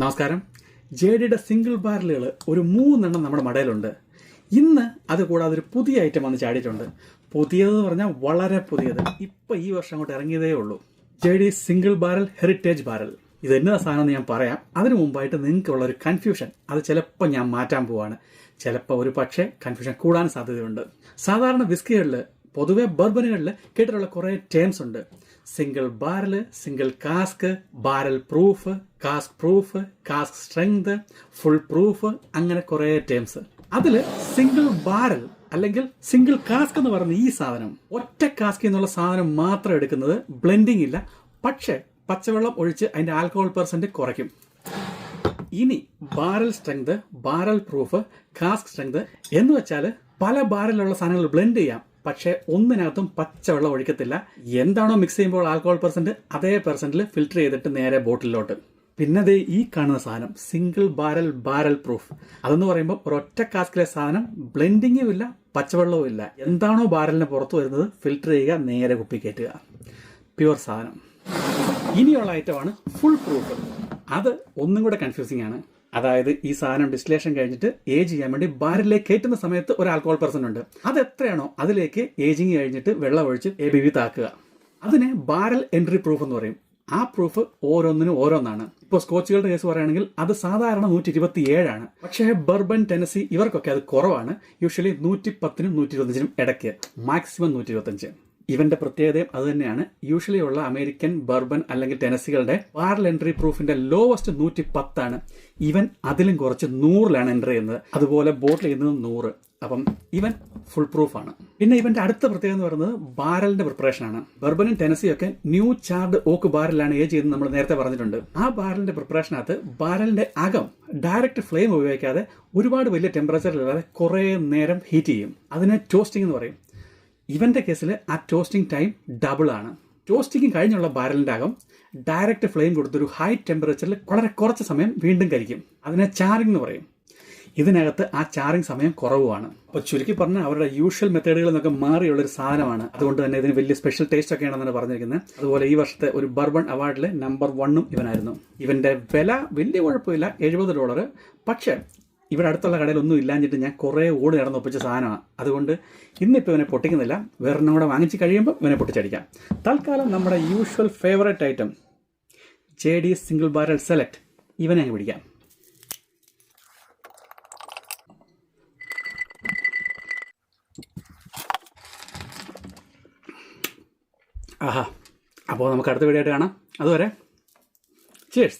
നമസ്കാരം. ജെ ഡിയുടെ സിംഗിൾ ബാരലുകൾ ഒരു മൂന്നെണ്ണം നമ്മുടെ മടയിലുണ്ട്. ഇന്ന് അത് കൂടാതെ ഒരു പുതിയ ഐറ്റം വന്ന് ചാടിയിട്ടുണ്ട്. പുതിയതെന്ന് പറഞ്ഞാൽ വളരെ പുതിയത്. ഇപ്പം ഈ വർഷം അങ്ങോട്ട് ഇറങ്ങിയതേ ഉള്ളൂ. J D single barrel heritage barrel ഇത് എന്നാ സാധനമെന്ന് ഞാൻ പറയാം. അതിനു മുമ്പായിട്ട് നിങ്ങൾക്കുള്ള ഒരു കൺഫ്യൂഷൻ അത് ചിലപ്പോൾ ഞാൻ മാറ്റാൻ പോവാണ്. ചിലപ്പോൾ ഒരു പക്ഷേ കൺഫ്യൂഷൻ കൂടാൻ സാധ്യതയുണ്ട്. സാധാരണ വിസ്കികളിൽ പൊതുവെ ബർബനുകളിൽ കേട്ടിട്ടുള്ള കുറേ ടേംസ് ഉണ്ട്. Single barrel single cask barrel proof cask proof cask strength full proof അങ്ങനെ കുറേ ടേംസ് അതിൽ സിംഗിൾ ബാരൽ അല്ലെങ്കിൽ സിംഗിൾ കാസ്ക് എന്ന് പറയുന്ന ഈ സാധനം ഒറ്റ കാസ്ക് എന്നുള്ള സാധനം മാത്രം എടുക്കുന്നത് ബ്ലെൻഡിങ് ഇല്ല. പക്ഷേ പച്ചവെള്ളം ഒഴിച്ച് അതിന്റെ ആൽക്കഹോൾ പെർസെന്റ് കുറയ്ക്കും. ഇനി barrel strength barrel proof cask strength എന്ന് വെച്ചാൽ പല ബാരലുള്ള സാധനങ്ങൾ ബ്ലെൻഡ് ചെയ്യാം. പക്ഷേ ഒന്നിനകത്തും പച്ചവെള്ളം ഒഴിക്കത്തില്ല. എന്താണോ മിക്സ് ചെയ്യുമ്പോൾ ആൽക്കഹോൾ പെർസെന്റ് അതേ പെർസെന്റിൽ ഫിൽറ്റർ ചെയ്തിട്ട് നേരെ ബോട്ടിലോട്ട് പിന്നെ ദേ ഈ കാണുന്ന സാധനം സിംഗിൾ ബാരൽ ബാരൽ പ്രൂഫ് അതെന്ന് പറയുമ്പോൾ ഒരൊറ്റ കാസ്കിലെ സാധനം ബ്ലെൻഡിങ്ങും ഇല്ല പച്ചവെള്ളവും ഇല്ല. എന്താണോ ബാരലിന് പുറത്ത് വരുന്നത് ഫിൽറ്റർ ചെയ്യുക നേരെ കുപ്പി കയറ്റുക പ്യുവർ സാധനം. ഇനിയുള്ള ഐറ്റമാണ് ഫുൾ പ്രൂഫ് അത് ഒന്നും കൂടെ കൺഫ്യൂസിംഗ് ആണ്. അതായത് ഈ സാധനം ഡിസ്റ്റിലേഷൻ കഴിഞ്ഞിട്ട് ഏജ് ചെയ്യാൻ വേണ്ടി ബാരലിലേക്ക് കയറ്റുന്ന സമയത്ത് ഒരു ആൽക്കോൾ പെർസെന്റ് ഉണ്ട്. അത് എത്രയാണോ അതിലേക്ക് ഏജിങ് കഴിഞ്ഞിട്ട് വെള്ളം ഒഴിച്ച് എ ബി വി താക്കുക. അതിനെ ബാരൽ എൻട്രി പ്രൂഫ് എന്ന് പറയും. ആ പ്രൂഫ് ഓരോന്നിനും ഓരോന്നാണ്. ഇപ്പോൾ സ്കോച്ചുകളുടെ കേസ് പറയുകയാണെങ്കിൽ അത് സാധാരണ നൂറ്റി ഇരുപത്തി ഏഴാണ് പക്ഷേ ബർബൻ ടെനസി ഇവർക്കൊക്കെ അത് കുറവാണ്. യൂഷ്വലി നൂറ്റി പത്തിനും നൂറ്റി ഇരുപത്തഞ്ചിനും ഇടയ്ക്ക്. മാക്സിമം നൂറ്റി ഇരുപത്തഞ്ച് ഇവന്റെ പ്രത്യേകതയും അത് തന്നെയാണ്. യൂഷ്വലി ഉള്ള അമേരിക്കൻ ബർബൻ അല്ലെങ്കിൽ ടെനസികളുടെ പാരൽ എൻട്രി പ്രൂഫിന്റെ ലോവസ്റ്റ് നൂറ്റി പത്താണ് ഇവൻ അതിലും കുറച്ച് നൂറിലാണ് എൻട്രി ചെയ്യുന്നത്. അതുപോലെ ബോട്ടിൽ ചെയ്യുന്നത് നൂറ്. അപ്പം ഇവൻ ഫുൾ പ്രൂഫ് ആണ്. പിന്നെ ഇവന്റെ അടുത്ത പ്രത്യേകത എന്ന് പറയുന്നത് ബാരലിന്റെ പ്രിപ്പറേഷൻ ആണ്. ബർബനും ടെനസിയും ഒക്കെ ന്യൂ ചാർഡ് ഓക്ക് ബാരലാണ് ഏജ് ചെയ്യുന്നത് നമ്മൾ നേരത്തെ പറഞ്ഞിട്ടുണ്ട്. ആ ബാരലിന്റെ പ്രിപ്പറേഷനകത്ത് ബാരലിന്റെ അകം ഡയറക്റ്റ് ഫ്ലെയിം ഉപയോഗിക്കാതെ ഒരുപാട് വലിയ ടെമ്പറേച്ചറിലല്ലാതെ കുറേ നേരം ഹീറ്റ് ചെയ്യും. അതിനെ ടോസ്റ്റിംഗ് എന്ന് പറയും. ഇവന്റെ കേസിൽ ആ ടോസ്റ്റിംഗ് ടൈം ഡബിൾ ആണ്. ടോസ്റ്റിംഗ് കഴിഞ്ഞുള്ള ബാരലിന്റെ അകം ഡയറക്റ്റ് ഫ്ലെയിം കൊടുത്തൊരു ഹൈ ടെമ്പറേച്ചറിൽ വളരെ കുറച്ച് സമയം വീണ്ടും കരിക്കും അതിനെ ചാറിംഗ് എന്ന് പറയും. ഇതിനകത്ത് ആ ചാറിംഗ് സമയം കുറവുമാണ്. അപ്പോൾ ചുരുക്കി പറഞ്ഞാൽ അവരുടെ യൂഷ്വൽ മെത്തേഡുകളിൽ നിന്നൊക്കെ മാറിയുള്ള ഒരു സാധനമാണ്. അതുകൊണ്ട് തന്നെ ഇതിന് വലിയ സ്പെഷ്യൽ ടേസ്റ്റ് ഒക്കെ ആണെന്നാണ് പറഞ്ഞിരിക്കുന്നത് അതുപോലെ ഈ വർഷത്തെ ഒരു ബർബൺ അവാർഡിലെ നമ്പർ വണ്ണും ഇവനായിരുന്നു. ഇവന്റെ വില വലിയ കുഴപ്പമില്ല എഴുപത് ഡോളർ പക്ഷേ ഇവിടെ അടുത്തുള്ള കടയിൽ ഒന്നും ഇല്ലാഞ്ഞിട്ട് ഞാൻ കുറേ ഓടി നടന്ന് ഒപ്പിച്ച സാധനമാണ് അതുകൊണ്ട് ഇന്നിപ്പോൾ ഇവനെ പൊട്ടിക്കുന്നില്ല. വേറെണ്ണം കൂടെ വാങ്ങിച്ച് കഴിയുമ്പോൾ ഇവനെ പൊട്ടിച്ചടിക്കാം. തൽക്കാലം നമ്മുടെ usual favourite item J D single barrel select ഇവനെ അങ്ങ് പിടിക്കാം. ആഹാ. അപ്പോൾ നമുക്ക് അടുത്ത വീഡിയോ ആയിട്ട് കാണാം. അതുവരെ ചേഴ്സ്